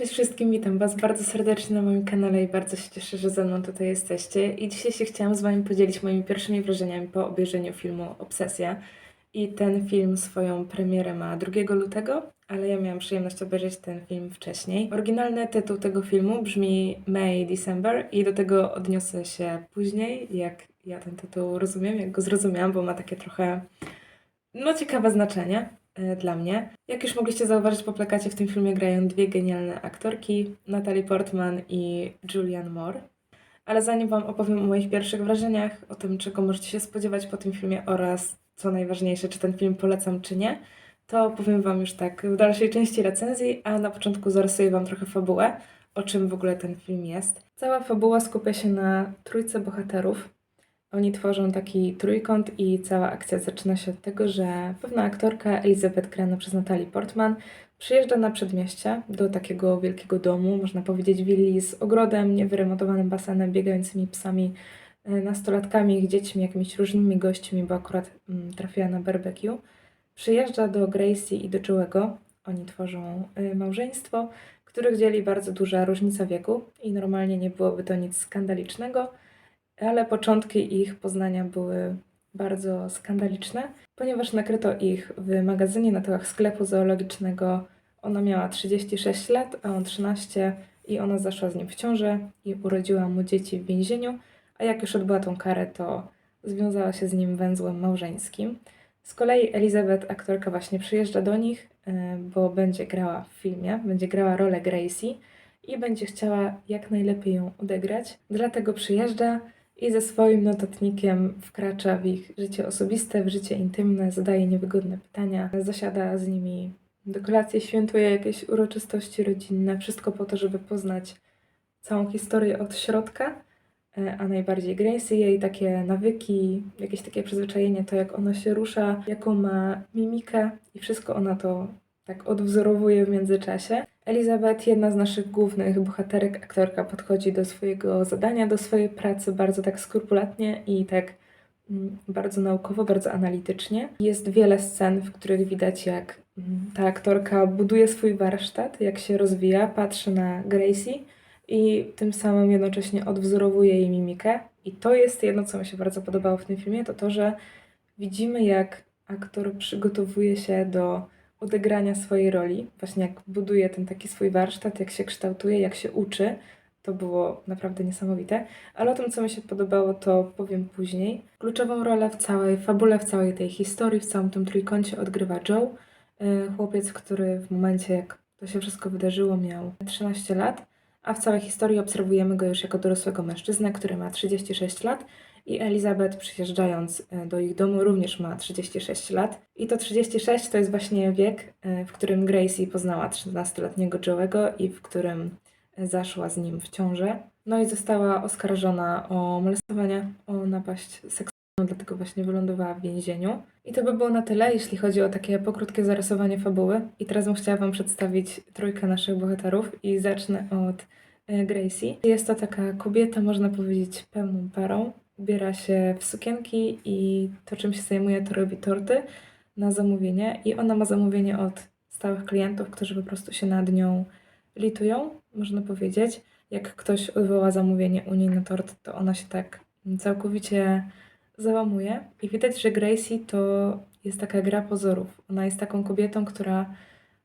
Cześć wszystkim, witam Was bardzo serdecznie na moim kanale i bardzo się cieszę, że ze mną tutaj jesteście. I dzisiaj się chciałam z Wami podzielić moimi pierwszymi wrażeniami po obejrzeniu filmu Obsesja. I ten film swoją premierę ma 2 lutego, ale ja miałam przyjemność obejrzeć ten film wcześniej. Oryginalny tytuł tego filmu brzmi May December i do tego odniosę się później, jak ja ten tytuł rozumiem, jak go zrozumiałam, bo ma takie trochę no ciekawe znaczenie dla mnie. Jak już mogliście zauważyć po plakacie, w tym filmie grają dwie genialne aktorki, Natalie Portman i Julianne Moore. Ale zanim Wam opowiem o moich pierwszych wrażeniach, o tym, czego możecie się spodziewać po tym filmie oraz, co najważniejsze, czy ten film polecam, czy nie, to powiem Wam już tak w dalszej części recenzji, a na początku zarysuję Wam trochę fabułę, o czym w ogóle ten film jest. Cała fabuła skupia się na trójce bohaterów, oni tworzą taki trójkąt i cała akcja zaczyna się od tego, że pewna aktorka Elizabeth grana przez Natalie Portman przyjeżdża na przedmieście do takiego wielkiego domu, można powiedzieć willi z ogrodem, niewyremontowanym basenem, biegającymi psami, e, nastolatkami, ich dziećmi, jakimiś różnymi gośćmi, bo akurat mm, trafiła na barbecue. Przyjeżdża do Gracie i do Joe'ego. Oni tworzą y, małżeństwo, których dzieli bardzo duża różnica wieku i normalnie nie byłoby to nic skandalicznego ale początki ich poznania były bardzo skandaliczne, ponieważ nakryto ich w magazynie na tyłach sklepu zoologicznego. Ona miała 36 lat, a on 13 i ona zaszła z nim w ciążę i urodziła mu dzieci w więzieniu, a jak już odbyła tą karę, to związała się z nim węzłem małżeńskim. Z kolei Elizabeth, aktorka, właśnie przyjeżdża do nich, y, bo będzie grała w filmie, będzie grała rolę Gracie i będzie chciała jak najlepiej ją odegrać. Dlatego przyjeżdża i ze swoim notatnikiem wkracza w ich życie osobiste, w życie intymne, zadaje niewygodne pytania, zasiada z nimi do kolacji, świętuje jakieś uroczystości rodzinne, wszystko po to, żeby poznać całą historię od środka, e, a najbardziej Gracie, jej takie nawyki, jakieś takie przyzwyczajenie, to jak ona się rusza, jaką ma mimikę i wszystko ona to tak odwzorowuje w międzyczasie. Elizabeth, jedna z naszych głównych bohaterek, aktorka, podchodzi do swojego zadania, do swojej pracy bardzo tak skrupulatnie i tak mm, bardzo naukowo, bardzo analitycznie. Jest wiele scen, w których widać, jak mm, ta aktorka buduje swój warsztat, jak się rozwija, patrzy na Gracie i tym samym jednocześnie odwzorowuje jej mimikę. I to jest jedno, co mi się bardzo podobało w tym filmie, to to, że widzimy, jak aktor przygotowuje się do odegrania swojej roli, właśnie jak buduje ten taki swój warsztat, jak się kształtuje, jak się uczy. To było naprawdę niesamowite. Ale o tym, co mi się podobało, to powiem później. Kluczową rolę w całej fabule, w całej tej historii, w całym tym trójkącie odgrywa Joe, y, chłopiec, który w momencie, jak to się wszystko wydarzyło, miał 13 lat, a w całej historii obserwujemy go już jako dorosłego mężczyznę, który ma 36 lat i Elizabeth przyjeżdżając e, do ich domu również ma 36 lat. I to 36 to jest właśnie wiek, e, w którym Gracie poznała 13-letniego Joe'ego i w którym e, zaszła z nim w ciążę. No i została oskarżona o molestowanie, o napaść seksualną, dlatego właśnie wylądowała w więzieniu. I to by było na tyle, jeśli chodzi o takie pokrótkie zarysowanie fabuły. I teraz bym chciała Wam przedstawić trójkę naszych bohaterów i zacznę od Gracie. Jest to taka kobieta, można powiedzieć, pełną parą ubiera się w sukienki i to, czym się zajmuje, to robi torty na zamówienie. I ona ma zamówienie od stałych klientów, którzy po prostu się nad nią litują, można powiedzieć. Jak ktoś odwoła zamówienie u niej na tort, to ona się tak całkowicie załamuje. I widać, że Gracie to jest taka gra pozorów. Ona jest taką kobietą, która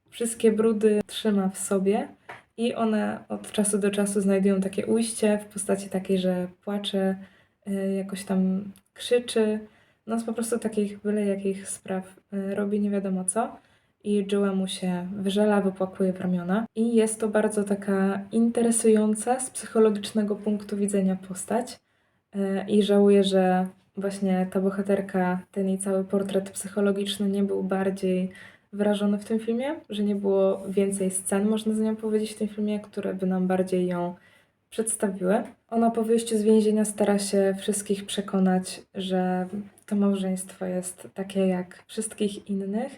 wszystkie brudy trzyma w sobie i one od czasu do czasu znajdują takie ujście w postaci takiej, że płacze, jakoś tam krzyczy, no z po prostu takich byle jakich spraw y, robi nie wiadomo co i Joe'emu się wyżela, wypłakuje w ramiona. I jest to bardzo taka interesująca z psychologicznego punktu widzenia postać. Y, I żałuję, że właśnie ta bohaterka, ten jej cały portret psychologiczny nie był bardziej wyrażony w tym filmie, że nie było więcej scen, można z nią powiedzieć, w tym filmie, które by nam bardziej ją przedstawiły. Ona po wyjściu z więzienia stara się wszystkich przekonać, że to małżeństwo jest takie jak wszystkich innych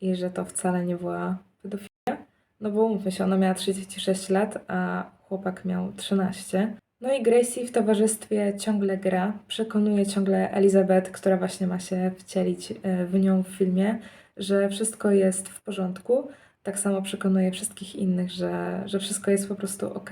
i że to wcale nie była pedofilia. No bo umówmy się, ona miała 36 lat, a chłopak miał 13. No i Gracie w towarzystwie ciągle gra, przekonuje ciągle Elizabeth, która właśnie ma się wcielić e, w nią w filmie, że wszystko jest w porządku, tak samo przekonuje wszystkich innych, że, że wszystko jest po prostu ok,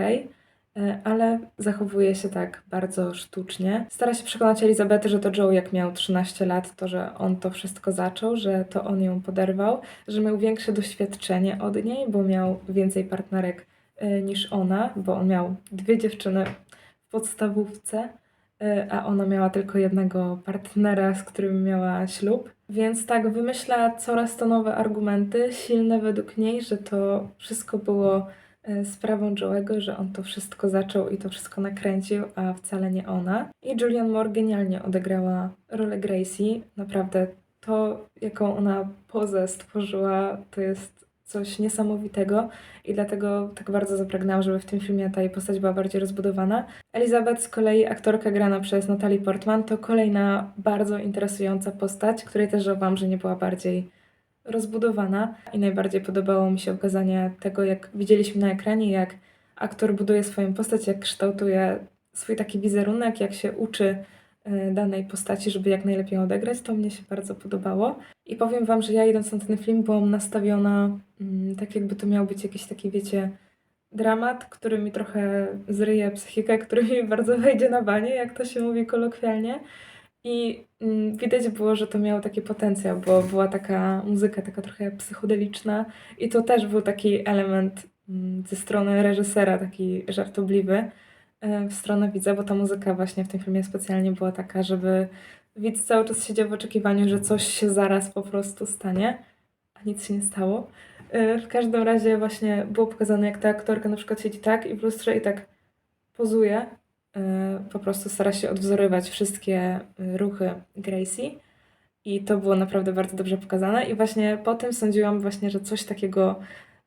ale zachowuje się tak bardzo sztucznie. Stara się przekonać Elizabetę, że to Joe jak miał 13 lat, to że on to wszystko zaczął, że to on ją poderwał, że miał większe doświadczenie od niej, bo miał więcej partnerek e, niż ona, bo on miał dwie dziewczyny w podstawówce, e, a ona miała tylko jednego partnera, z którym miała ślub. Więc tak, wymyśla coraz to nowe argumenty, silne według niej, że to wszystko było e, sprawą Joe'ego, że on to wszystko zaczął i to wszystko nakręcił, a wcale nie ona. I Julianne Moore genialnie odegrała rolę Gracie. Naprawdę to, jaką ona pozę stworzyła, to jest coś niesamowitego i dlatego tak bardzo zapragnęłam, żeby w tym filmie ta jej postać była bardziej rozbudowana. Elizabeth z kolei, aktorka grana przez Natalie Portman, to kolejna bardzo interesująca postać, której też żałowałam, że nie była bardziej rozbudowana i najbardziej podobało mi się okazanie tego, jak widzieliśmy na ekranie, jak aktor buduje swoją postać, jak kształtuje swój taki wizerunek, jak się uczy y, danej postaci, żeby jak najlepiej odegrać, to mnie się bardzo podobało. I powiem Wam, że ja idąc na ten film byłam nastawiona mm, tak jakby to miał być jakiś taki, wiecie, dramat, który mi trochę zryje psychikę, który mi bardzo wejdzie na banie, jak to się mówi kolokwialnie. I mm, widać było, że to miało taki potencjał, bo była taka muzyka taka trochę psychodeliczna i to też był taki element mm, ze strony reżysera, taki żartobliwy e, w stronę widza, bo ta muzyka właśnie w tym filmie specjalnie była taka, żeby widz cały czas siedział w oczekiwaniu, że coś się zaraz po prostu stanie, a nic się nie stało. E, W każdym razie właśnie było pokazane, jak ta aktorka na przykład siedzi tak i w lustrze i tak pozuje, po prostu stara się odwzorować wszystkie e, ruchy Gracie i to było naprawdę bardzo dobrze pokazane i właśnie po tym sądziłam właśnie, że coś takiego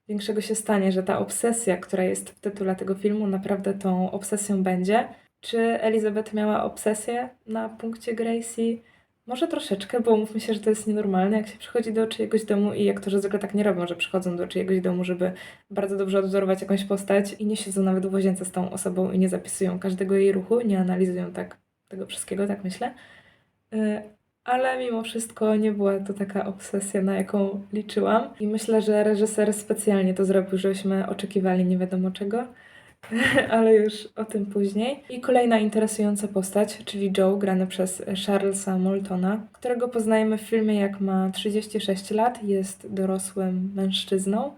większego się stanie, że ta obsesja, która jest w tytule tego filmu, naprawdę tą obsesją będzie. Czy Elizabeth miała obsesję na punkcie Gracie? Może troszeczkę, bo mówmy się, że to jest nienormalne, jak się przychodzi do czyjegoś domu i aktorzy zwykle tak nie robią, że przychodzą do czyjegoś domu, żeby bardzo dobrze odwzorować jakąś postać i nie siedzą nawet w łazience z tą osobą i nie zapisują każdego jej ruchu, nie analizują tak tego wszystkiego, tak myślę. Y, Ale mimo wszystko nie była to taka obsesja, na jaką liczyłam. I myślę, że reżyser specjalnie to zrobił, żebyśmy oczekiwali nie wiadomo czego. ale już o tym później. I kolejna interesująca postać, czyli Joe, grany przez Charlesa Moultona, którego poznajemy w filmie jak ma 36 lat, jest dorosłym mężczyzną,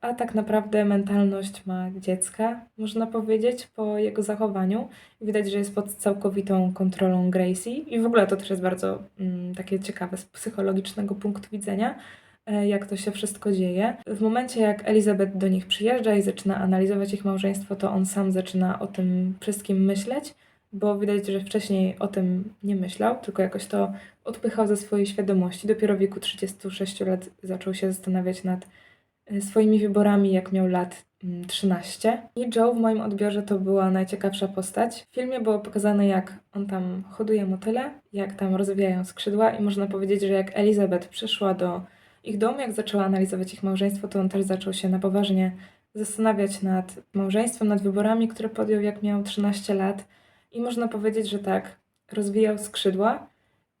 a tak naprawdę mentalność ma dziecka, można powiedzieć, po jego zachowaniu. Widać, że jest pod całkowitą kontrolą Gracie i w ogóle to też jest bardzo mm, takie ciekawe z psychologicznego punktu widzenia, jak to się wszystko dzieje. W momencie, jak Elizabeth do nich przyjeżdża i zaczyna analizować ich małżeństwo, to on sam zaczyna o tym wszystkim myśleć, bo widać, że wcześniej o tym nie myślał, tylko jakoś to odpychał ze swojej świadomości. Dopiero w wieku 36 lat zaczął się zastanawiać nad y, swoimi wyborami, jak miał lat mm, 13. I Joe w moim odbiorze to była najciekawsza postać. W filmie było pokazane, jak on tam hoduje motyle, jak tam rozwijają skrzydła i można powiedzieć, że jak Elizabeth przyszła do ich domu, jak zaczęła analizować ich małżeństwo, to on też zaczął się na poważnie zastanawiać nad małżeństwem, nad wyborami, które podjął, jak miał 13 lat. I można powiedzieć, że tak, rozwijał skrzydła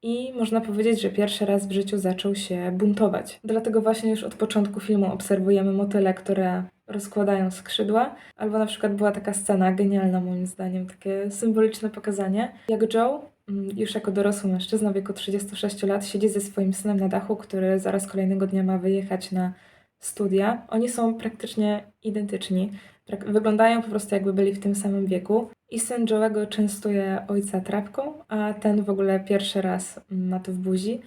i można powiedzieć, że pierwszy raz w życiu zaczął się buntować. Dlatego właśnie już od początku filmu obserwujemy motyle, które rozkładają skrzydła. Albo na przykład była taka scena, genialna moim zdaniem, takie symboliczne pokazanie, jak Joe, już jako dorosły mężczyzna w wieku 36 lat, siedzi ze swoim synem na dachu, który zaraz kolejnego dnia ma wyjechać na studia. Oni są praktycznie identyczni. Wyglądają po prostu jakby byli w tym samym wieku. I syn Joe'ego częstuje ojca trapką, a ten w ogóle pierwszy raz mm, ma to w buzi.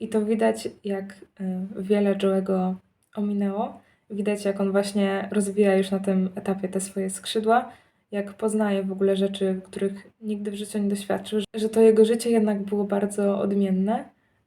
I to widać, jak y, wiele Joe'ego ominęło. Widać, jak on właśnie rozwija już na tym etapie te swoje skrzydła, jak poznaje w ogóle rzeczy, których nigdy w życiu nie doświadczył, że to jego życie jednak było bardzo odmienne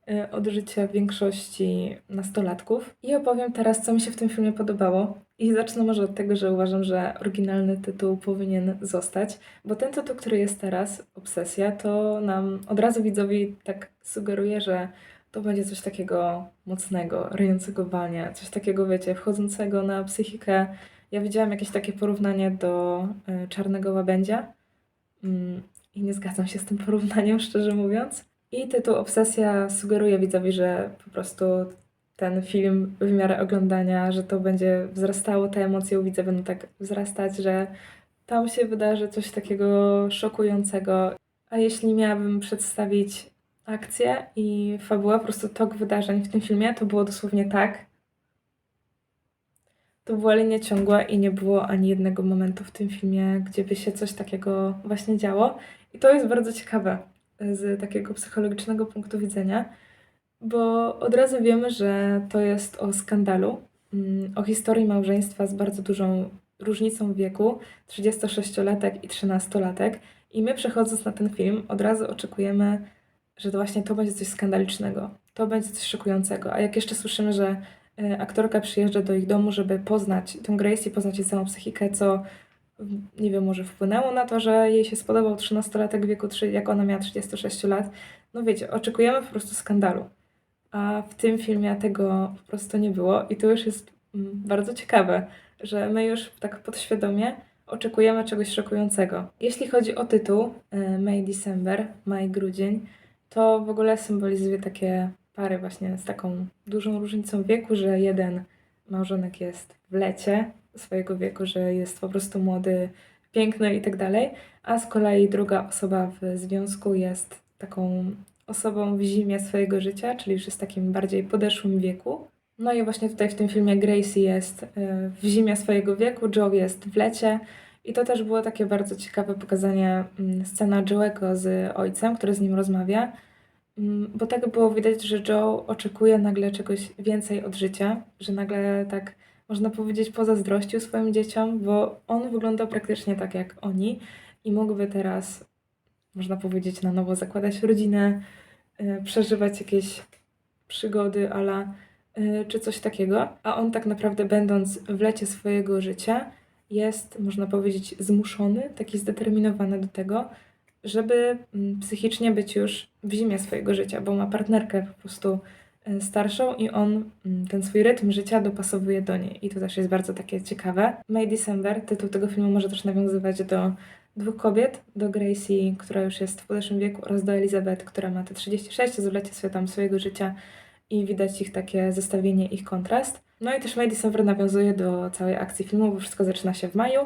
y, od życia większości nastolatków. I opowiem teraz, co mi się w tym filmie podobało. I zacznę może od tego, że uważam, że oryginalny tytuł powinien zostać, bo ten tytuł, który jest teraz, Obsesja, to nam od razu widzowi tak sugeruje, że to będzie coś takiego mocnego, ryjącego bania, coś takiego, wiecie, wchodzącego na psychikę. Ja widziałam jakieś takie porównanie do y, Czarnego Łabędzia mm, i nie zgadzam się z tym porównaniem, szczerze mówiąc. I tytuł Obsesja sugeruje widzowi, że po prostu ten film w miarę oglądania, że to będzie wzrastało, te emocje u widza będą tak wzrastać, że tam się wydarzy coś takiego szokującego. A jeśli miałabym przedstawić akcję i fabułę, po prostu tok wydarzeń w tym filmie, to było dosłownie tak. To była linia ciągła i nie było ani jednego momentu w tym filmie, gdzie by się coś takiego właśnie działo. I to jest bardzo ciekawe z takiego psychologicznego punktu widzenia, bo od razu wiemy, że to jest o skandalu, mm, o historii małżeństwa z bardzo dużą różnicą wieku 36-latek i 13-latek. I my przechodząc na ten film, od razu oczekujemy, że to właśnie to będzie coś skandalicznego, to będzie coś szokującego. A jak jeszcze słyszymy, że e, aktorka przyjeżdża do ich domu, żeby poznać tę Grace i poznać jej całą psychikę, co nie wiem, może wpłynęło na to, że jej się spodobał 13-latek w wieku, jak ona miała 36 lat. No wiecie, oczekujemy po prostu skandalu. A w tym filmie tego po prostu nie było i to już jest mm, bardzo ciekawe, że my już tak podświadomie oczekujemy czegoś szokującego. Jeśli chodzi o tytuł e, May December, maj grudzień, to w ogóle symbolizuje takie pary właśnie z taką dużą różnicą wieku, że jeden małżonek jest w lecie swojego wieku, że jest po prostu młody, piękny i tak dalej, a z kolei druga osoba w związku jest taką osobą w zimie swojego życia, czyli już jest takim bardziej podeszłym wieku. No i właśnie tutaj w tym filmie Gracie jest y, w zimie swojego wieku, Joe jest w lecie. I to też było takie bardzo ciekawe pokazanie mm, scena Joe'ego z ojcem, który z nim rozmawia. Mm, Bo tak było widać, że Joe oczekuje nagle czegoś więcej od życia, że nagle tak można powiedzieć pozazdrościł swoim dzieciom, bo on wygląda praktycznie tak jak oni i mógłby teraz, można powiedzieć, na nowo zakładać rodzinę, y, przeżywać jakieś przygody ala y, czy coś takiego, a on tak naprawdę będąc w lecie swojego życia jest, można powiedzieć, zmuszony, taki zdeterminowany do tego, żeby mm, psychicznie być już w zimie swojego życia, bo ma partnerkę po prostu y, starszą i on mm, ten swój rytm życia dopasowuje do niej. I to też jest bardzo takie ciekawe. May December, tytuł tego filmu może też nawiązywać do dwóch kobiet, do Gracie, która już jest w podeszłym wieku oraz do Elizabeth, która ma te 36, jest w lecie sobie tam swojego życia i widać ich takie zestawienie, ich kontrast. No i też May December nawiązuje do całej akcji filmu, bo wszystko zaczyna się w maju.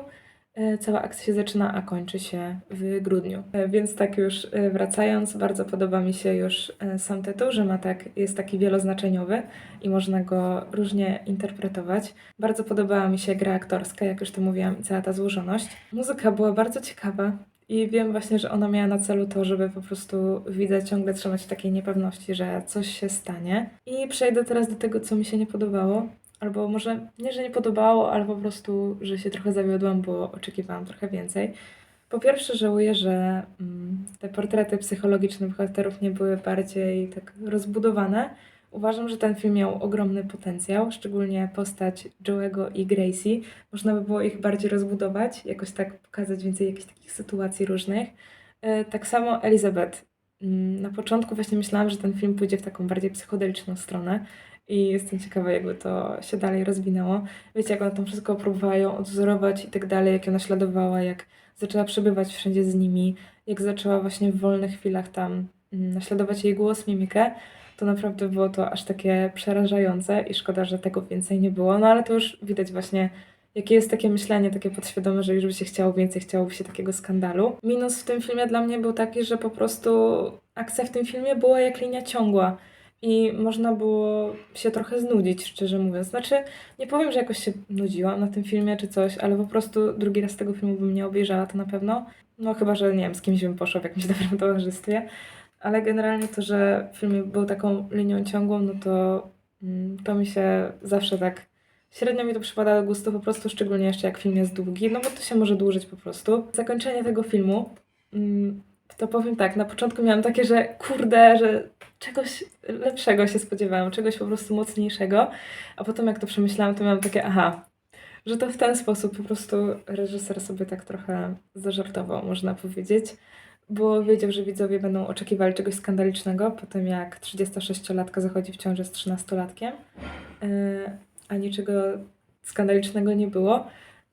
E, Cała akcja się zaczyna, a kończy się w grudniu. E, Więc tak już e, wracając, bardzo podoba mi się już sam tytuł, że ma tak, jest taki wieloznaczeniowy i można go różnie interpretować. Bardzo podobała mi się gra aktorska, jak już to mówiłam, i cała ta złożoność. Muzyka była bardzo ciekawa. I wiem właśnie, że ona miała na celu to, żeby po prostu widza ciągle trzymać w takiej niepewności, że coś się stanie. I przejdę teraz do tego, co mi się nie podobało. Albo może nie, że nie podobało, ale po prostu, że się trochę zawiodłam, bo oczekiwałam trochę więcej. Po pierwsze, żałuję, że mm, te portrety psychologiczne bohaterów nie były bardziej tak rozbudowane. Uważam, że ten film miał ogromny potencjał, szczególnie postać Joe'ego i Gracie. Można by było ich bardziej rozbudować, jakoś tak pokazać więcej jakichś takich sytuacji różnych. E, Tak samo Elizabeth. Mm, Na początku właśnie myślałam, że ten film pójdzie w taką bardziej psychodeliczną stronę i jestem ciekawa, jakby to się dalej rozwinęło. Wiecie, jak one tam wszystko próbowała odwzorować i tak dalej, jak ją naśladowała, jak zaczęła przebywać wszędzie z nimi, jak zaczęła właśnie w wolnych chwilach tam mm, naśladować jej głos, mimikę, to naprawdę było to aż takie przerażające i szkoda, że tego więcej nie było. No ale to już widać właśnie, jakie jest takie myślenie, takie podświadome, że już by się chciało więcej, chciałoby się takiego skandalu. Minus w tym filmie dla mnie był taki, że po prostu akcja w tym filmie była jak linia ciągła. I można było się trochę znudzić, szczerze mówiąc. Znaczy, nie powiem, że jakoś się nudziłam na tym filmie czy coś, ale po prostu drugi raz tego filmu bym nie obejrzała, to na pewno. No chyba, że nie wiem, z kimś bym poszła w jakimś dobrym towarzystwie. Ale generalnie to, że film był taką linią ciągłą, no to, mm, to mi się zawsze tak średnio mi to przypada do gustu, po prostu szczególnie jeszcze jak film jest długi, no bo to się może dłużyć po prostu. Zakończenie tego filmu, mm, to powiem tak, na początku miałam takie, że kurde, że czegoś lepszego się spodziewałam, czegoś po prostu mocniejszego, a potem jak to przemyślałam, to miałam takie aha, że to w ten sposób po prostu reżyser sobie tak trochę zażartował, można powiedzieć, bo wiedział, że widzowie będą oczekiwali czegoś skandalicznego po tym, jak 36-latka zachodzi w ciąży z 13-latkiem, yy, a niczego skandalicznego nie było.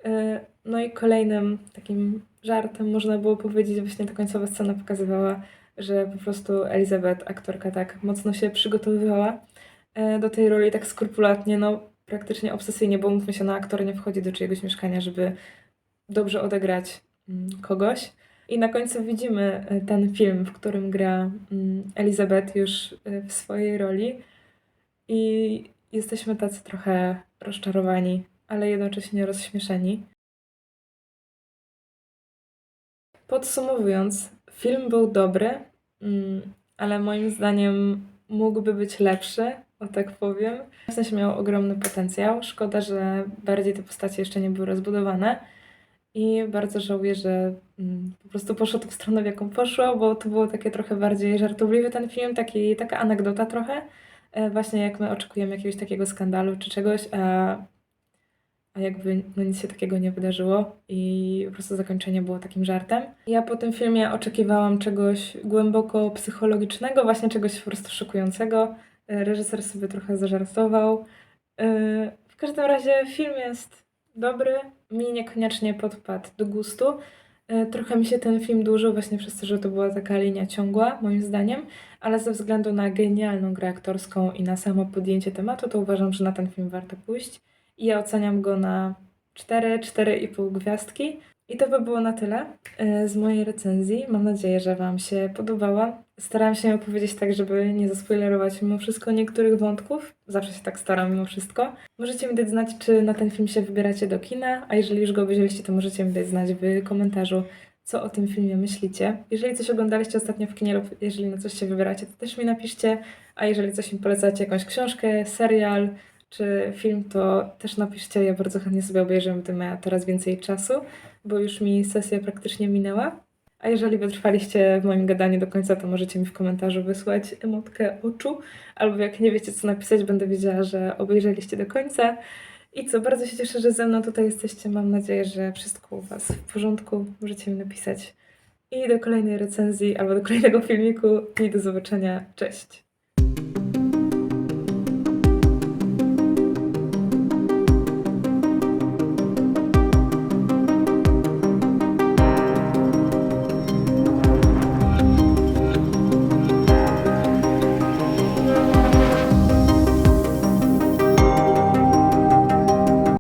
Yy, No i kolejnym takim żartem, można było powiedzieć, właśnie ta końcowa scena pokazywała, że po prostu Elizabeth, aktorka, tak mocno się przygotowywała e, do tej roli tak skrupulatnie, no praktycznie obsesyjnie, bo mówmy się, no aktor nie wchodzi do czyjegoś mieszkania, żeby dobrze odegrać mm, kogoś. I na końcu widzimy e, ten film, w którym gra mm, Elizabeth już e, w swojej roli i jesteśmy tacy trochę rozczarowani, ale jednocześnie rozśmieszeni. Podsumowując, film był dobry, mm, ale moim zdaniem mógłby być lepszy, o tak powiem. W sensie miał ogromny potencjał. Szkoda, że bardziej te postacie jeszcze nie były rozbudowane. I bardzo żałuję, że mm, po prostu poszło w stronę, w jaką poszło, bo to było takie trochę bardziej żartobliwy ten film, taki, taka anegdota trochę. E, Właśnie jak my oczekujemy jakiegoś takiego skandalu czy czegoś, a, a jakby no nic się takiego nie wydarzyło i po prostu zakończenie było takim żartem. Ja po tym filmie oczekiwałam czegoś głęboko psychologicznego, właśnie czegoś po prostu szokującego. E, Reżyser sobie trochę zażartował. E, W każdym razie film jest dobry, mi niekoniecznie podpadł do gustu. E, Trochę mi się ten film dłużył właśnie przez to, że to była taka linia ciągła, moim zdaniem, ale ze względu na genialną grę aktorską i na samo podjęcie tematu, to uważam, że na ten film warto pójść. I ja oceniam go na 4, 4,5 gwiazdki. I to by było na tyle e, z mojej recenzji. Mam nadzieję, że Wam się podobała. Starałam się opowiedzieć tak, żeby nie zaspoilerować mimo wszystko niektórych wątków. Zawsze się tak staram mimo wszystko. Możecie mi dać znać, czy na ten film się wybieracie do kina, a jeżeli już go obejrzeliście, to możecie mi dać znać w komentarzu, co o tym filmie myślicie. Jeżeli coś oglądaliście ostatnio w kinie lub jeżeli na coś się wybieracie, to też mi napiszcie. A jeżeli coś mi polecacie, jakąś książkę, serial czy film, to też napiszcie. Ja bardzo chętnie sobie obejrzę, gdy miała teraz więcej czasu, bo już mi sesja praktycznie minęła. A jeżeli wytrwaliście w moim gadaniu do końca, to możecie mi w komentarzu wysłać emotkę oczu, albo jak nie wiecie co napisać, będę wiedziała, że obejrzeliście do końca. I co, bardzo się cieszę, że ze mną tutaj jesteście. Mam nadzieję, że wszystko u Was w porządku. Możecie mi napisać. I do kolejnej recenzji albo do kolejnego filmiku. I do zobaczenia. Cześć.